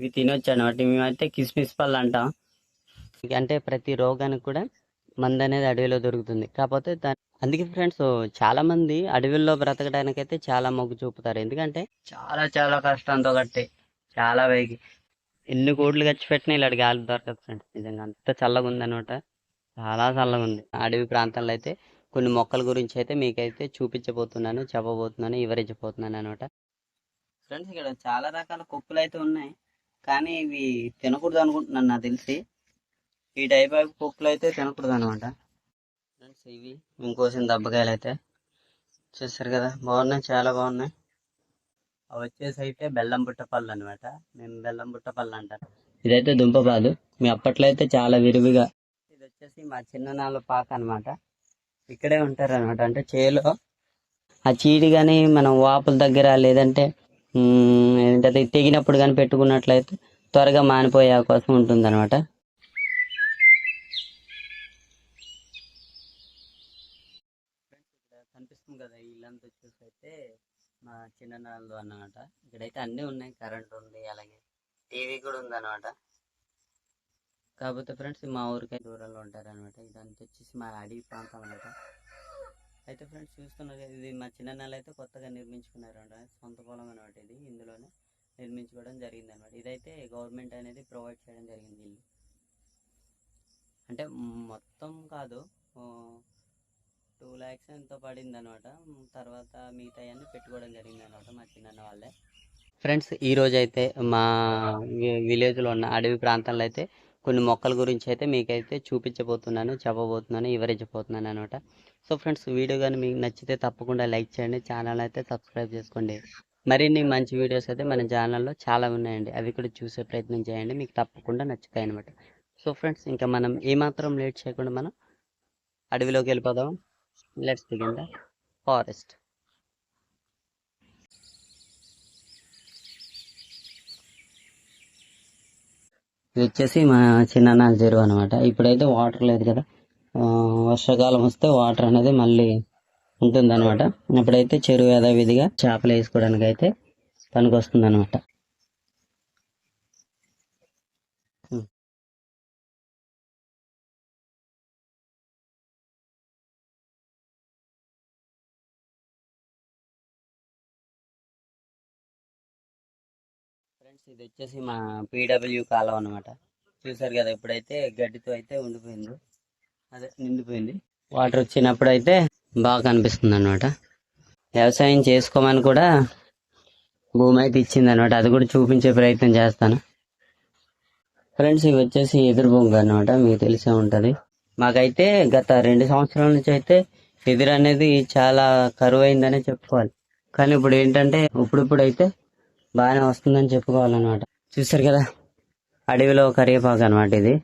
ఇవి తినొచ్చు? అనమాట మేమైతే కిస్మిస్ పళ్ళు అంటాం అంటే ప్రతి రోగానికి కూడా మందు అనేది అడవిలో దొరుకుతుంది. కాకపోతే దాని అందుకే ఫ్రెండ్స్ చాలా మంది అడవిలో బ్రతకడానికి అయితే చాలా మొగ్గు చూపుతారు. ఎందుకంటే చాలా చాలా కష్టంతో కట్టే. చాలా వేగి ఎన్ని కోట్లు ఖర్చు పెట్టినా ఇలాంటి గాలి దొరకదు ఫ్రెండ్స్. నిజంగా అంత చల్లగా ఉంది అనమాట చాలా చల్లగా ఉంది. అడవి ప్రాంతాల్లో అయితే కొన్ని మొక్కల గురించి అయితే మీకైతే చూపించబోతున్నాను చెప్పబోతున్నాను వివరించబోతున్నాను అనమాట ఫ్రెండ్స్ ఇక్కడ చాలా రకాల కుక్కలు అయితే ఉన్నాయి. కానీ ఇవి తినకూడదు అనుకుంటున్నాను నాకు తెలిసి. ఈ టైప్ ఆఫ్ కుక్కలు అయితే తినకూడదు అనమాట ఫ్రెండ్స్ ఇవి ఇంకోసిన దెబ్బకాయలు అయితే. చూస్తారు కదా బాగున్నాయి చాలా బాగున్నాయి. అవి వచ్చేసి అయితే బెల్లం బుట్ట పళ్ళు అనమాట మేము బెల్లం బుట్ట పళ్ళు అంటారు ఇదైతే దుంపపాదు. మీ అప్పట్లో అయితే చాలా విరివిగా. ఇది వచ్చేసి మా చిన్ననాళ్ళ పాక అనమాట ఇక్కడే ఉంటారు అనమాట అంటే చేలో ఆ చీడి కానీ మనం వాపుల దగ్గర లేదంటే ఏంటంటే తెగినప్పుడు కానీ పెట్టుకున్నట్లయితే త్వరగా మానిపోయే అవకాశం ఉంటుంది అనమాట కనిపిస్తుంది కదా ఇల్లంతా వచ్చేసి అయితే మా చిన్ననాళ్ళు అన్నమాట. ఇక్కడైతే అన్నీ ఉన్నాయి కరెంట్ ఉంది అలాగే టీవీ కూడా ఉందన్నమాట. కాకపోతే ఫ్రెండ్స్ మా ఊరికే దూరంలో ఉంటారనమాట ఇదంతా వచ్చేసి మా అడవి ప్రాంతం అనమాట అయితే ఫ్రెండ్స్ చూస్తున్నారు ఇది మా చిన్ననాళ్ళు అయితే కొత్తగా నిర్మించుకున్నారు అనమాట సొంత పొలం అనమాట ఇది. ఇందులోనే నిర్మించుకోవడం జరిగింది అనమాట ఇదైతే గవర్నమెంట్ అనేది ప్రొవైడ్ చేయడం జరిగింది ఇల్లు. అంటే మొత్తం కాదు టూ ల్యాక్స్ ఎంతో పడింది అనమాట తర్వాత మిగతా అన్ని పెట్టుకోవడం జరిగింది అనమాట మా చిన్న వాళ్ళే. ఫ్రెండ్స్ ఈ అయితే మా విలేజ్లో ఉన్న అడవి ప్రాంతంలో అయితే కొన్ని మొక్కల గురించి అయితే మీకైతే చూపించబోతున్నాను చెప్పబోతున్నాను వివరించబోతున్నాను అనమాట సో ఫ్రెండ్స్ వీడియో కానీ మీకు నచ్చితే తప్పకుండా లైక్ చేయండి ఛానల్ అయితే సబ్స్క్రైబ్ చేసుకోండి. మరిన్ని మంచి వీడియోస్ అయితే మన ఛానల్లో చాలా ఉన్నాయండి. అవి కూడా చూసే ప్రయత్నం చేయండి మీకు తప్పకుండా నచ్చుతాయి అనమాట సో ఫ్రెండ్స్ ఇంకా మనం ఏమాత్రం లేట్ చేయకుండా మనం అడవిలోకి వెళ్ళిపోదాం. లెట్స్ బిగిన్ ఫారెస్ట్ ఇది వచ్చేసి మా చిన్న చెరువు అనమాట ఇప్పుడైతే వాటర్ లేదు కదా. ఆ, వర్షాకాలం వస్తే వాటర్ అనేది మళ్ళీ ఉంటుంది అనమాట ఇప్పుడైతే చెరువు యథావిధిగా చేపలు వేసుకోవడానికి అయితే పనికి వస్తుంది అనమాట ఇది వచ్చేసి మా పీడబ్ల్యూ కాలం అనమాట చూసారు కదా ఇప్పుడైతే గడ్డితో అయితే ఉండిపోయింది. అదే నిండిపోయింది. వాటర్ వచ్చినప్పుడు అయితే బాగా కనిపిస్తుంది అనమాట వ్యవసాయం చేసుకోమని కూడా భూమి అయితే ఇచ్చింది అనమాట అది కూడా చూపించే ప్రయత్నం చేస్తాను. ఫ్రెండ్స్ ఇవి వచ్చేసి ఎదురు బొంగు అనమాట మీకు తెలిసే ఉంటుంది. మాకైతే గత రెండు సంవత్సరాల నుంచి అయితే ఎదురు అనేది చాలా కరువు అయిందనే చెప్పుకోవాలి. కానీ ఇప్పుడు ఏంటంటే ఇప్పుడిప్పుడు అయితే బాగానే వస్తుందని చెప్పుకోవాలన్నమాట. చూసారు కదా? అడవిలో కరివేపాకు అనమాట ఇది.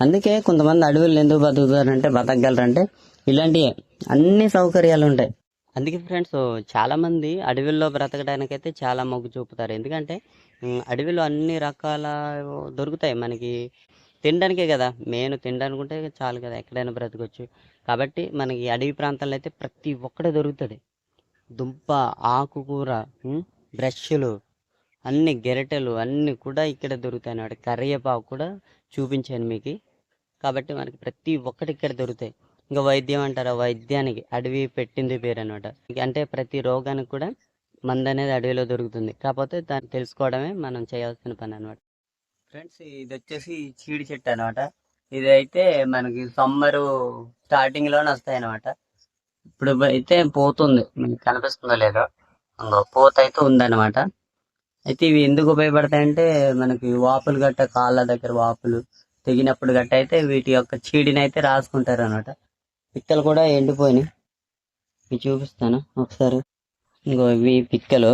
అందుకే కొంతమంది అడవులు ఎందుకు బతుకుతారంటే బతకగలరంటే ఇలాంటి అన్ని సౌకర్యాలు ఉంటాయి. అందుకే ఫ్రెండ్స్ చాలామంది అడవిలో బ్రతకడానికి చాలా మొగ్గు చూపుతారు. ఎందుకంటే అడవిలో అన్ని రకాల దొరుకుతాయి. మనకి తినడానికే కదా. మెయిన్ తినడానికి చాలు కదా ఎక్కడైనా బ్రతకొచ్చు. కాబట్టి మనకి అడవి ప్రాంతాల్లో అయితే ప్రతి ఒక్కటి దొరుకుతుంది. దుంప ఆకుకూర బ్రష్లు అన్ని గెరటలు అన్ని కూడా ఇక్కడ దొరుకుతాయి అన్నమాట. కరివేపాకు కూడా చూపించాను మీకు. కాబట్టి మనకి ప్రతి ఒక్కటి ఇక్కడ దొరుకుతాయి. ఇంకా వైద్యం అంటారా? వైద్యానికి అడవి పెట్టింది పేరు అనమాట అంటే ప్రతి రోగానికి కూడా మందు అనేది అడవిలో దొరుకుతుంది. కాకపోతే దాన్ని తెలుసుకోవడమే మనం చేయాల్సిన పని అనమాట ఫ్రెండ్స్ ఇది వచ్చేసి చీడి చెట్టు అనమాట ఇది అయితే మనకి సమ్మరు స్టార్టింగ్లోనే వస్తాయి అనమాట ఇప్పుడు అయితే పోతుంది. మీకు కనిపిస్తుందో లేదో? పూత పోత అయితే ఉందన్నమాట. అయితే ఇవి ఎందుకు ఉపయోగపడతాయంటే మనకి వాపులు గట్ట కాళ్ళ దగ్గర వాపులు తెగినప్పుడు గట్ట అయితే వీటి యొక్క చీడిని అయితే రాసుకుంటారు అనమాట పిక్కలు కూడా ఎండిపోయినాయి. ఇవి చూపిస్తాను ఒకసారి. ఇంకో ఇవి పిక్కలు.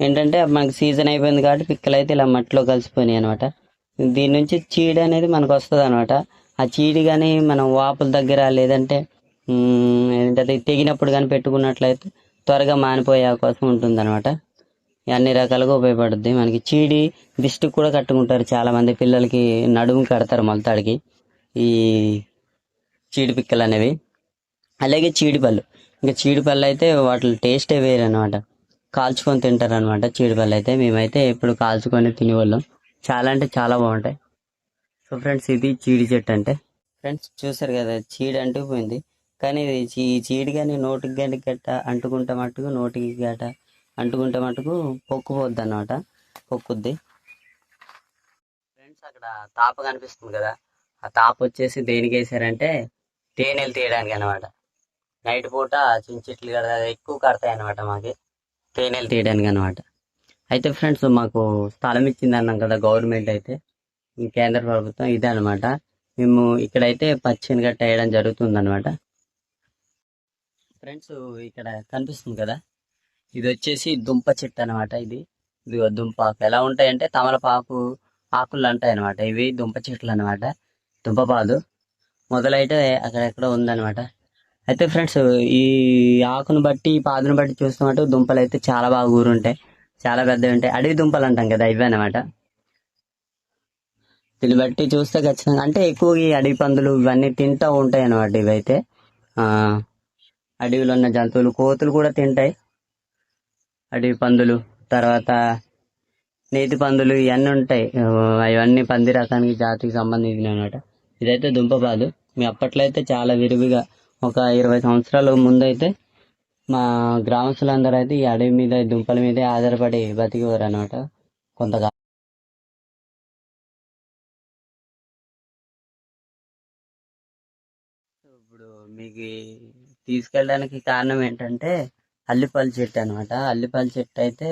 ఏంటంటే మనకి సీజన్ అయిపోయింది కాబట్టి పిక్కలు అయితే ఇలా మట్టిలో కలిసిపోయినాయి అనమాట దీని నుంచి చీడి అనేది మనకు వస్తుంది అనమాట ఆ చీడి కానీ మనం వాపుల దగ్గర లేదంటే ఏంటంటే తెగినప్పుడు కానీ పెట్టుకున్నట్లయితే త్వరగా మానిపోయే అవకాశం ఉంటుంది అనమాట అన్ని రకాలుగా ఉపయోగపడుద్ది. మనకి చీడి దిష్టికి కూడా కట్టుకుంటారు చాలా మంది పిల్లలకి నడుము కడతారు మొలతాడికి. ఈ చీడి పిక్కలు అనేవి. అలాగే చీడిపళ్ళు ఇంకా చీడిపళ్ళు అయితే వాటి టేస్టే వేరు అనమాట కాల్చుకొని తింటారు అనమాట చీడిపళ్ళు అయితే. మేమైతే ఎప్పుడు కాల్చుకొని తినేవాళ్ళం. చాలా అంటే చాలా బాగుంటాయి. సో ఫ్రెండ్స్ ఇది చీడి చెట్టు అంటే. ఫ్రెండ్స్ చూసారు కదా చీడి అంటుకుపోయింది కానీ ఇది చీ- చీడి కానీ నోటికి కానీ గట్ట అంటుకుంటా మట్టుకు నోటికి గట్ట అంటుకుంటే మటుకు పొక్కుపోద్ది అనమాట పొక్కుద్ది. ఫ్రెండ్స్ అక్కడ తాప కనిపిస్తుంది కదా. ఆ తాప వచ్చేసి దేనికి వేసారంటే తేనెలు తీయడానికి అనమాట నైట్ పూట చించిట్లు కదా ఎక్కువ కడతాయి అనమాట మాకు. తేనెలు తీయడానికి అనమాట అయితే ఫ్రెండ్స్ మాకు స్థలం ఇచ్చింది అన్నాం కదా గవర్నమెంట్ అయితే. కేంద్ర ప్రభుత్వం ఇదే అనమాట మేము ఇక్కడైతే పచ్చిని గట్ట వేయడం జరుగుతుంది అనమాట ఫ్రెండ్స్ ఇక్కడ కనిపిస్తుంది కదా. ఇది వచ్చేసి దుంప చెట్టు అనమాట ఇది. ఇది దుంపాకు ఎలా ఉంటాయంటే తమలపాకు ఆకులు అంటాయి అనమాట ఇవి దుంప చెట్లు అనమాట దుంపపాదు మొదలైతే అక్కడెక్కడ ఉందన్నమాట. అయితే ఫ్రెండ్స్ ఈ ఆకును బట్టి ఈ పాదును బట్టి చూస్తున్నట్టు దుంపలు అయితే చాలా బాగా ఊరుంటాయి. చాలా పెద్దవి ఉంటాయి. అడవి దుంపలు అంటాం కదా ఇవే అనమాట దీన్ని బట్టి చూస్తే ఖచ్చితంగా అంటే ఎక్కువ ఈ అడవి పందులు ఇవన్నీ తింటూ ఉంటాయి అనమాట ఇవైతే అడవిలో ఉన్న జంతువులు కోతులు కూడా తింటాయి. అడవి పందులు తర్వాత నేతి పందులు ఇవన్నీ ఉంటాయి. అవన్నీ పంది రకానికి జాతికి సంబంధించినవి అనమాట ఇదైతే దుంపపాదు మీ అప్పట్లో అయితే చాలా విరివిగా ఒక ఇరవై సంవత్సరాల ముందైతే మా గ్రామస్తులందరూ అయితే ఈ అడవి మీద దుంపల మీదే ఆధారపడి బతికేవారు అనమాట కొంతకాలం. ఇప్పుడు మీకు తీసుకెళ్ళడానికి కారణం ఏంటంటే అల్లిపల్లి చెట్టు అనమాట అల్లిపల్లి చెట్టు అయితే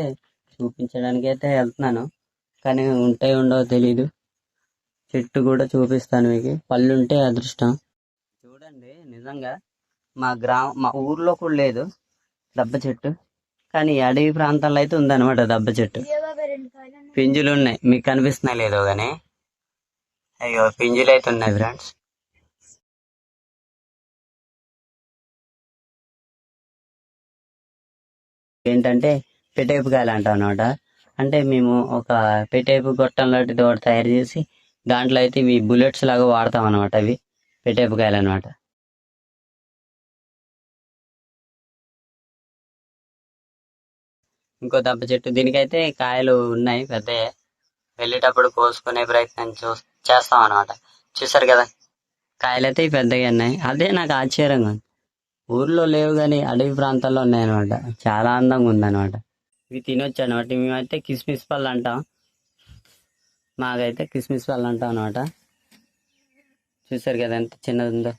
చూపించడానికి అయితే వెళ్తున్నాను. కానీ ఉంటాయి ఉండవో తెలీదు. చెట్టు కూడా చూపిస్తాను మీకు. పళ్ళు ఉంటే అదృష్టం. చూడండి నిజంగా మా గ్రామ మా ఊర్లో కూడా లేదు దబ్బ చెట్టు. కానీ అడవి ప్రాంతాల్లో అయితే ఉందన్నమాట దబ్బ చెట్టు. పింజులు ఉన్నాయి. మీకు కనిపిస్తున్నాయి లేదో కానీ అయ్యో పింజులు అయితే ఉన్నాయి ఫ్రెండ్స్. ఏంటంటే పెట్టేపు కాయలు అంటాం అనమాట అంటే మేము ఒక పెట్టేపు గొట్టం లాంటిది ఒకటి తయారు చేసి దాంట్లో అయితే ఇవి బుల్లెట్స్ లాగా వాడతాం అనమాట అవి. పెట్టేపు కాయలు అనమాట ఇంకో దెబ్బ చెట్టు. దీనికైతే కాయలు ఉన్నాయి పెద్ద. వెళ్ళేటప్పుడు కోసుకునే ప్రయత్నం చూ చేస్తాం అనమాట చూసారు కదా? కాయలు అయితే పెద్దగా ఉన్నాయి. అదే నాకు ఆశ్చర్యంగా ఉంది. ఊర్లో లేవు కానీ అడవి ప్రాంతాల్లో ఉన్నాయన్నమాట. చాలా అందంగా ఉందన్నమాట. ఇవి తినొచ్చు అనమాట మేమైతే కిస్మిస్ పళ్ళు అంటాం. మాకైతే కిస్మిస్ పళ్ళు అంటాం అనమాట చూసారు కదా ఎంత చిన్నది ఉందో.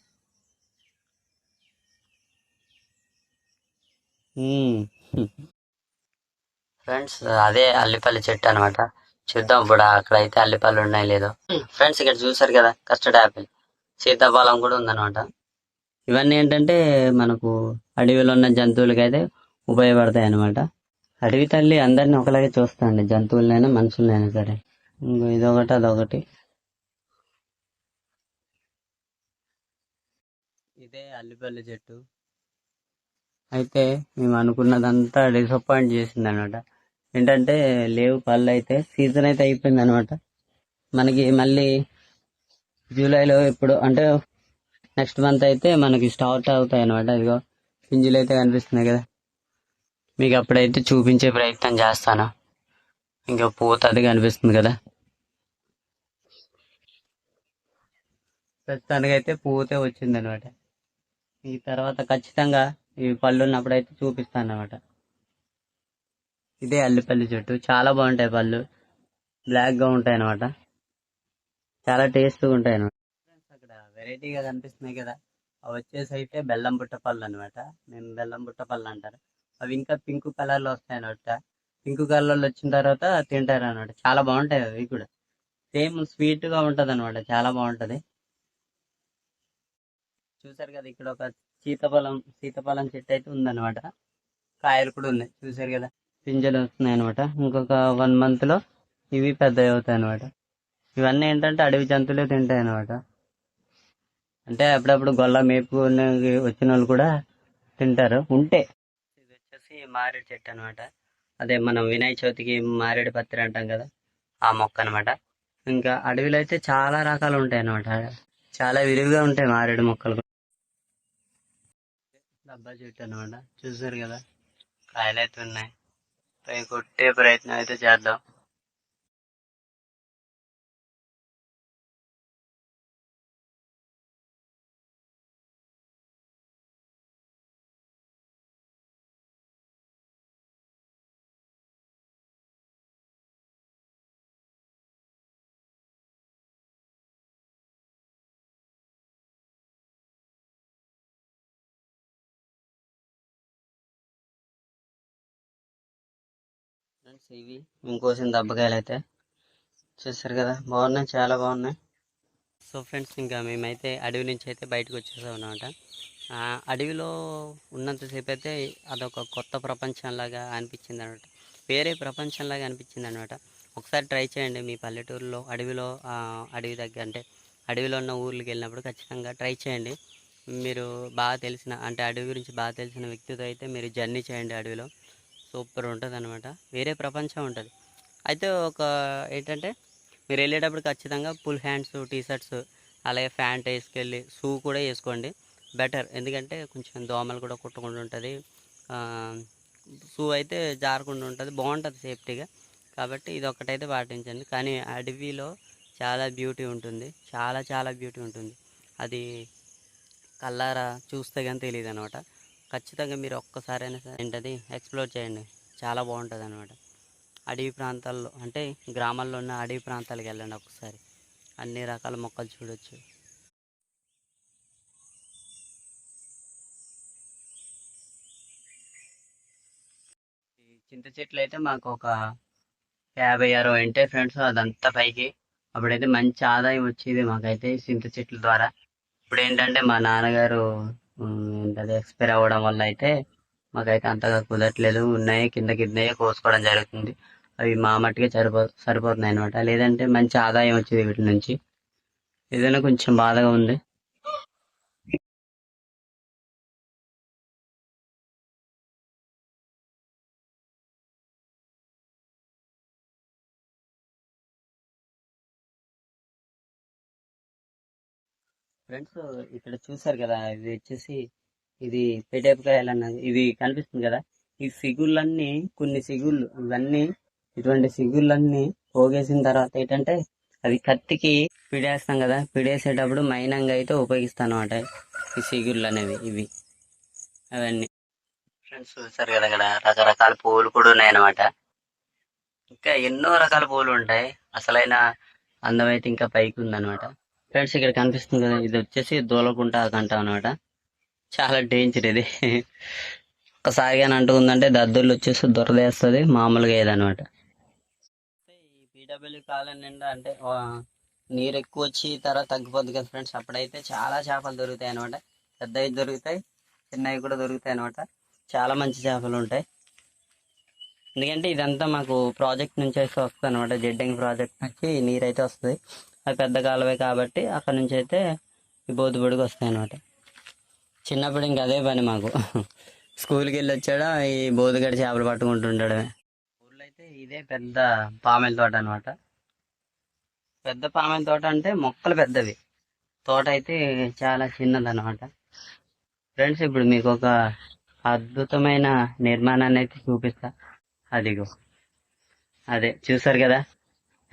ఫ్రెండ్స్ అదే అల్లిపల్లి చెట్టు అనమాట చూద్దాం ఇప్పుడు అక్కడైతే అల్లిపల్లి ఉన్నాయి లేదో. ఫ్రెండ్స్ ఇక్కడ చూసారు కదా కస్టర్డ్ యాపిల్. సీతాఫలం కూడా ఉందన్నమాట. ఇవన్నీ ఏంటంటే మనకు అడవిలో ఉన్న జంతువులకి అయితే ఉపయోగపడతాయి అన్నమాట అడవి తల్లి అందరిని ఒకలాగే చూస్తాండి జంతువులనైనా మనుషులనైనా సరే. ఇంకో ఇదొకటి అదొకటి. ఇదే అల్లిపల్లి చెట్టు. అయితే మేము అనుకున్నదంతా డిసప్పాయింట్ చేసింది అనమాట ఏంటంటే లేవు పళ్ళు అయితే సీజన్ అయితే అయిపోయింది అనమాట మనకి మళ్ళీ జూలైలో ఇప్పుడు అంటే నెక్స్ట్ మంత్ అయితే మనకి స్టార్ట్ అవుతాయి అనమాట ఇదిగో పింజులు అయితే కనిపిస్తున్నాయి కదా. మీకు అప్పుడైతే చూపించే ప్రయత్నం చేస్తాను. ఇంకా పూత అది కనిపిస్తుంది కదా. ప్రస్తుతానికి అయితే పూతే వచ్చింది అనమాట ఈ తర్వాత ఖచ్చితంగా ఈ పళ్ళు ఉన్నప్పుడైతే చూపిస్తాను అనమాట ఇదే అల్లిపల్లి చెట్టు. చాలా బాగుంటాయి పళ్ళు. బ్లాక్గా ఉంటాయి అనమాట చాలా టేస్ట్గా ఉంటాయి అనమాట వెరైటీగా కనిపిస్తున్నాయి కదా. అవి వచ్చేసి అయితే బెల్లం బుట్ట పళ్ళు అనమాట మేము బెల్లం బుట్ట పళ్ళు అంటారు. అవి ఇంకా పింక్ కలర్లో వస్తాయి అనమాట పింక్ కలర్లో వచ్చిన తర్వాత తింటారు అనమాట చాలా బాగుంటాయి అవి కూడా. సేమ్ స్వీట్గా ఉంటుంది అనమాట చాలా బాగుంటుంది. చూసారు కదా ఇక్కడ ఒక సీతఫలం సీతఫలం చెట్టు అయితే ఉందన్నమాట. కాయలు కూడా ఉన్నాయి. చూసారు కదా పింజలు వస్తున్నాయి అనమాట ఇంకొక వన్ మంత్లో ఇవి పెద్దవి అవుతాయి అనమాట ఇవన్నీ ఏంటంటే అడవి జంతువులే తింటాయి అనమాట అంటే అప్పుడప్పుడు గొల్ల మేపు వచ్చిన వాళ్ళు కూడా తింటారు. ఉంటే ఇది వచ్చేసి మారేడు చెట్టు అనమాట అదే మనం వినాయక చవితికి మారేడు పత్రి అంటాం కదా ఆ మొక్క అనమాట ఇంకా అడవిలో అయితే చాలా రకాలు ఉంటాయి అనమాట చాలా విరివిగా ఉంటాయి మారేడు మొక్కలు డబ్బా చెట్టు అనమాట చూసారు కదా కాయలు అయితే ఉన్నాయి. పై కొట్టే ప్రయత్నం అయితే చేద్దాం. ఫ్రెండ్స్ ఇవి ఇంకోసిన దెబ్బకాయలు అయితే చూసారు కదా బాగున్నాయి చాలా బాగున్నాయి. సో ఫ్రెండ్స్ ఇంకా మేమైతే అడవి నుంచి అయితే బయటకు వచ్చేసాం అనమాట అడవిలో ఉన్నంతసేపు అయితే అదొక కొత్త ప్రపంచంలాగా అనిపించింది అనమాట వేరే ప్రపంచంలాగా అనిపించింది అనమాట ఒకసారి ట్రై చేయండి మీ పల్లెటూరులో అడవిలో అడవి దగ్గర అంటే అడవిలో ఉన్న ఊర్లకు వెళ్ళినప్పుడు ఖచ్చితంగా ట్రై చేయండి. మీరు బాగా తెలిసిన అంటే అడవి గురించి బాగా తెలిసిన వ్యక్తితో అయితే మీరు జర్నీ చేయండి అడవిలో. సూపర్ ఉంటుంది అనమాట వేరే ప్రపంచం ఉంటుంది. అయితే ఒక ఏంటంటే మీరు వెళ్ళేటప్పుడు ఖచ్చితంగా ఫుల్ హ్యాండ్స్ టీ షర్ట్స్ అలాగే ప్యాంట్ వేసుకెళ్ళి షూ కూడా వేసుకోండి. బెటర్. ఎందుకంటే కొంచెం దోమలు కూడా కుట్టకుండా ఉంటుంది. షూ అయితే జారకుండా ఉంటుంది. బాగుంటుంది సేఫ్టీగా. కాబట్టి ఇది ఒకటైతే పాటించండి. కానీ అడవిలో చాలా బ్యూటీ ఉంటుంది. చాలా చాలా బ్యూటీ ఉంటుంది. అది కల్లారా చూస్తే కానీ తెలియదు అనమాట ఖచ్చితంగా మీరు ఒక్కసారైనా సరే ఏంటది ఎక్స్ప్లోర్ చేయండి. చాలా బాగుంటుంది అనమాట అడవి ప్రాంతాల్లో అంటే గ్రామాల్లో ఉన్న అడవి ప్రాంతాలకు వెళ్ళండి ఒకసారి అన్ని రకాల మొక్కలు చూడొచ్చు. చింత చెట్లు అయితే మాకు ఒక యాభై అరవై ఉంటాయి ఫ్రెండ్స్ అదంతా పైకి. అప్పుడైతే మంచి ఆదాయం వచ్చేది మాకైతే చింత చెట్ల ద్వారా. ఇప్పుడు ఏంటంటే మా నాన్నగారు ఏంటది? ఎక్స్పైర్ అవ్వడం వల్ల అయితే మాకైతే అంతగా కుదరట్లేదు. ఉన్నాయి కింద కిందయే కోసుకోవడం జరుగుతుంది. అవి మా మట్టుకే సరిపో సరిపోతున్నాయి అనమాట లేదంటే మంచి ఆదాయం వచ్చేది వీటి నుంచి. ఏదైనా కొంచెం బాధగా ఉంది. ఫ్రెండ్స్ ఇక్కడ చూసారు కదా ఇది వచ్చేసి ఇది పెటేపకాయలు అన్నది ఇది కనిపిస్తుంది కదా. ఈ సిగుళ్ళన్నీ కొన్ని సిగుళ్ళు ఇవన్నీ ఇటువంటి సిగుళ్ళన్నీ పోగేసిన తర్వాత ఏంటంటే అవి కత్తికి పిడేస్తాం కదా పిడేసేటప్పుడు మైనంగా అయితే ఉపయోగిస్తాను అనమాట ఈ సిగుళ్ళు అనేవి ఇవి అవన్నీ. ఫ్రెండ్స్ చూసారు కదా ఇక్కడ రకరకాల పువ్వులు కూడా ఉన్నాయన్నమాట. ఇంకా ఎన్నో రకాల పువ్వులు ఉంటాయి. అసలైన అందం అయితే ఇంకా పైకి ఉందన్నమాట. ఫ్రెండ్స్ ఇక్కడ కనిపిస్తుంది. కదా ఇది వచ్చేసి దూలకుంట కంట అనమాట చాలా డేంజర్ ఇది. ఒకసారి అని అంటుకుందంటే దద్దుర్లు వచ్చేసి దొరదేస్తుంది. మామూలుగా ఏదనమాట ఈ పీడబ్ల్యూ కాలం నిండా అంటే నీరు ఎక్కువ వచ్చి తర్వాత తగ్గిపోద్ది కదా ఫ్రెండ్స్. అప్పుడైతే చాలా చేపలు దొరుకుతాయి అనమాట పెద్దవి దొరుకుతాయి చిన్నవి కూడా దొరుకుతాయి అనమాట చాలా మంచి చేపలు ఉంటాయి. ఎందుకంటే ఇదంతా మాకు ప్రాజెక్ట్ నుంచి అయితే వస్తుంది అనమాట జెడ్డింగ్ ప్రాజెక్ట్ నుంచి నీరు అయితే వస్తుంది. అది పెద్ద కాలువే కాబట్టి అక్కడ నుంచి అయితే ఈ బోధుబడికి వస్తాయి అనమాట చిన్నప్పుడు ఇంక అదే పని మాకు. స్కూల్కి వెళ్ళి వచ్చాడా ఈ బోధిగడ చేపలు పట్టుకుంటుండడమే. ఊర్లో అయితే ఇదే పెద్ద పామెల తోట అనమాట పెద్ద పామెల తోట అంటే మొక్కలు పెద్దవి. తోట అయితే చాలా చిన్నది అనమాట ఫ్రెండ్స్ ఇప్పుడు మీకు ఒక అద్భుతమైన నిర్మాణాన్ని అయితే చూపిస్తా. అదిగో. అదే చూసారు కదా?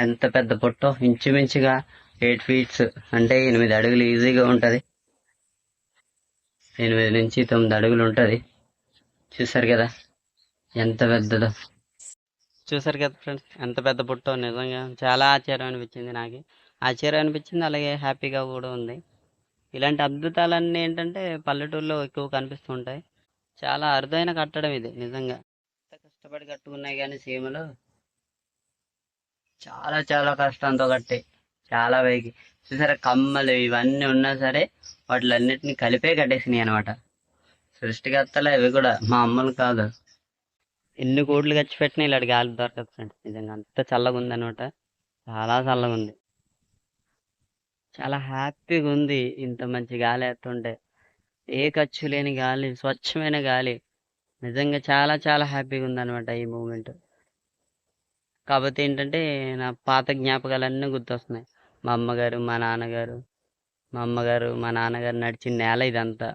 ఎంత పెద్ద పొట్టో ఇంచుమించుగా ఎయిట్ ఫీట్స్ అంటే ఎనిమిది అడుగులు ఈజీగా ఉంటుంది. ఎనిమిది నుంచి తొమ్మిది అడుగులు ఉంటుంది. చూసారు కదా? ఎంత పెద్దదో. చూసారు కదా ఫ్రెండ్స్? ఎంత పెద్ద పుట్టో నిజంగా చాలా ఆశ్చర్యం అనిపించింది నాకు. ఆశ్చర్యం అనిపించింది అలాగే హ్యాపీగా కూడా ఉంది. ఇలాంటి అద్భుతాలన్నీ ఏంటంటే పల్లెటూరులో ఎక్కువ కనిపిస్తుంటాయి చాలా అరుదైన కట్టడం ఇది నిజంగా. ఎంత కష్టపడి కట్టుకున్నాయి కానీ సీమలో. చాలా చాలా కష్టంతో కట్టే. చాలా పైకి. చూసారా కమ్మలు ఇవన్నీ ఉన్నా సరే వాటిలన్నిటిని కలిపే కట్టేసినాయి అనమాట సృష్టికర్తలే అవి కూడా మా అమ్మలు కాదు. ఎన్ని కోట్లు ఖర్చు పెట్టినా ఇలాంటి గాలి దొరకదు ఫ్రెండ్స్. నిజంగా అంత చల్లగా ఉంది అనమాట చాలా చల్లగా ఉంది. చాలా హ్యాపీగా ఉంది ఇంత మంచి గాలి ఎత్తుంటే ఏ ఖర్చు లేని గాలి స్వచ్ఛమైన గాలి. నిజంగా చాలా చాలా హ్యాపీగా ఉంది అనమాట ఈ మూమెంట్. కాకపోతే ఏంటంటే నా పాత జ్ఞాపకాలన్నీ గుర్తొస్తున్నాయి. మా అమ్మగారు మా నాన్నగారు మా అమ్మగారు మా నాన్నగారు నడిచిన నేల ఇదంతా.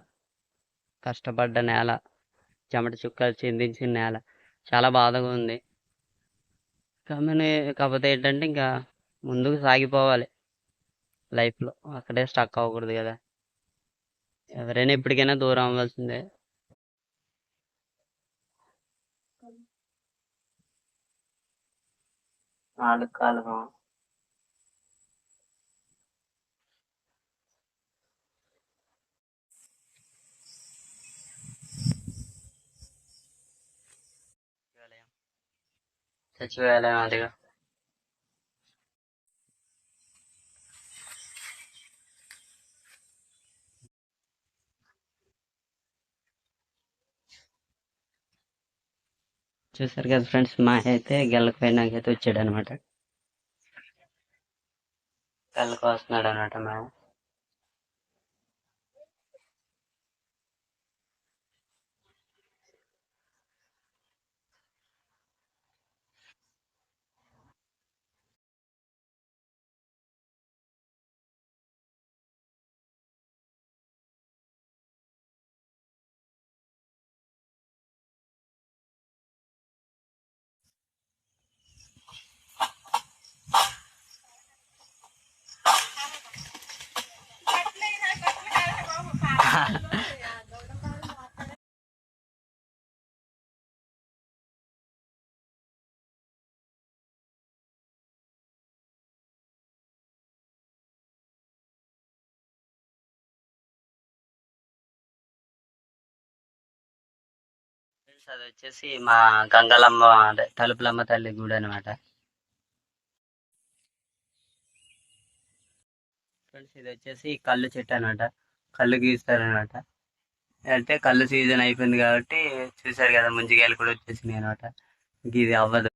కష్టపడ్డ నేల చెమట చుక్కలు చిందించిన నేల. చాలా బాధగా ఉంది. కానీ కాకపోతే ఏంటంటే ఇంకా ముందుకు సాగిపోవాలి. లైఫ్లో అక్కడే స్టక్ అవ్వకూడదు కదా. ఎవరైనా ఎప్పటికైనా దూరం అవ్వాల్సిందే. నాలుగు కాలు చచ్చిపోయాలి అదిగా చూసారు కదా ఫ్రెండ్స్ మా అయితే గెల్లకపోయినాక అయితే వచ్చాడు అనమాట గెల్లకు వస్తున్నాడు అనమాట మా ఫ్రెండ్స్ అది వచ్చేసి మా గంగలమ్మ అంటే తలుపులమ్మ తల్లి గుడి అనమాట ఫ్రెండ్స్ ఇది వచ్చేసి కళ్ళు చెట్టు అనమాట కళ్ళు గీస్తారనమాట అంటే కళ్ళు సీజన్ అయిపోయింది కాబట్టి చూసారు కదా ముంజికాయలు కూడా వచ్చేసినాయి అనమాట ఇది అవ్వదు.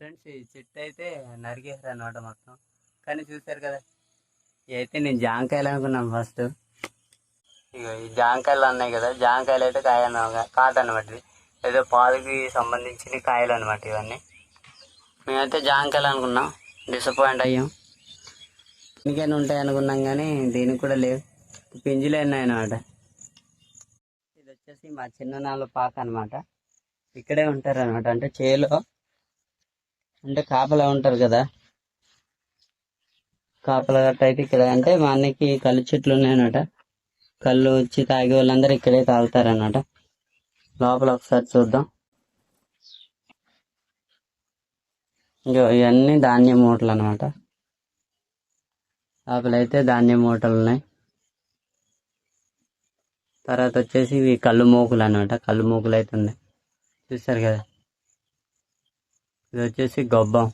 ఫ్రెండ్స్ ఈ చెట్టు అయితే నరికేసారు అనమాట మొత్తం. కానీ చూసారు కదా అయితే నేను జాంకాయలు అనుకున్నాను ఫస్ట్ ఇక ఈ జాంకాయలు ఉన్నాయి కదా జాంకాయలు అయితే కాయ కాట అనమాట ఇది. ఏదో పాలుకి సంబంధించిన కాయలు అనమాట ఇవన్నీ. మేమైతే జాంకాయలు అనుకున్నాం డిసప్పాయింట్ అయ్యాం. దీనికైనా ఉంటాయి అనుకున్నాం కానీ దీనికి కూడా లేవు. పింజులు ఉన్నాయి అనమాట ఇది వచ్చేసి మా చిన్ననాళ్ళ పాక అనమాట ఇక్కడే ఉంటారు అనమాట అంటే చేలో అంటే కాపలా ఉంటారు కదా. కాపలా గట్ట అయితే ఇక్కడ అంటే మా అన్నకి కళ్ళు చెట్లు ఉన్నాయన్నమాట. కళ్ళు వచ్చి తాగే వాళ్ళందరూ ఇక్కడే తాగుతారన్నమాట. లోపల ఒకసారి చూద్దాం. ఇంకో ఇవన్నీ ధాన్యం మూటలు అనమాట లోపలైతే ధాన్యం మూటలు ఉన్నాయి. తర్వాత వచ్చేసి ఇవి కళ్ళు మూకులు అనమాట కళ్ళు మూకులు అయితే ఉన్నాయి. చూసారు కదా? ఇది వచ్చేసి గొబ్బం.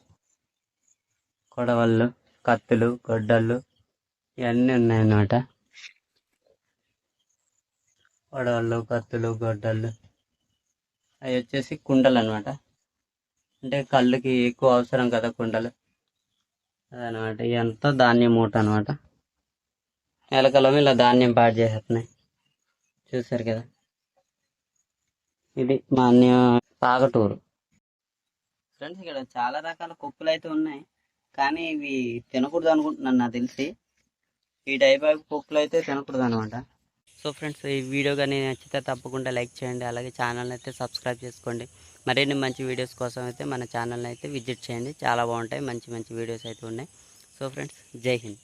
కొడవళ్ళు కత్తులు గొడ్డళ్ళు ఇవన్నీ ఉన్నాయన్నమాట. కొడవళ్ళు కత్తులు గొడ్డళ్ళు. అవి వచ్చేసి కుండలు అనమాట అంటే కళ్ళుకి ఎక్కువ అవసరం కదా కుండలు. అదనమాట ఇదంతా ధాన్యం మూట అనమాట ఎలకలం ఇలా ధాన్యం పాడు చేసేస్తున్నాయి. చూసారు కదా? ఇది మా అన్య పాగటూరు. ఫ్రెండ్స్ ఇక్కడ చాలా రకాల కుక్కలు అయితే ఉన్నాయి. కానీ ఇవి తినకూడదు అనుకుంటున్నాను నాకు తెలిసి. ఈ టైప్ ఆఫ్ కుక్కలు అయితే తినకూడదు అనమాట సో ఫ్రెండ్స్ ఈ వీడియో కానీ నచ్చితే తప్పకుండా లైక్ చేయండి. అలాగే ఛానల్ని అయితే సబ్స్క్రైబ్ చేసుకోండి. మరిన్ని మంచి వీడియోస్ కోసం అయితే మన ఛానల్ని అయితే విజిట్ చేయండి. చాలా బాగుంటాయి మంచి మంచి వీడియోస్ అయితే ఉన్నాయి. సో ఫ్రెండ్స్ జై హింద్.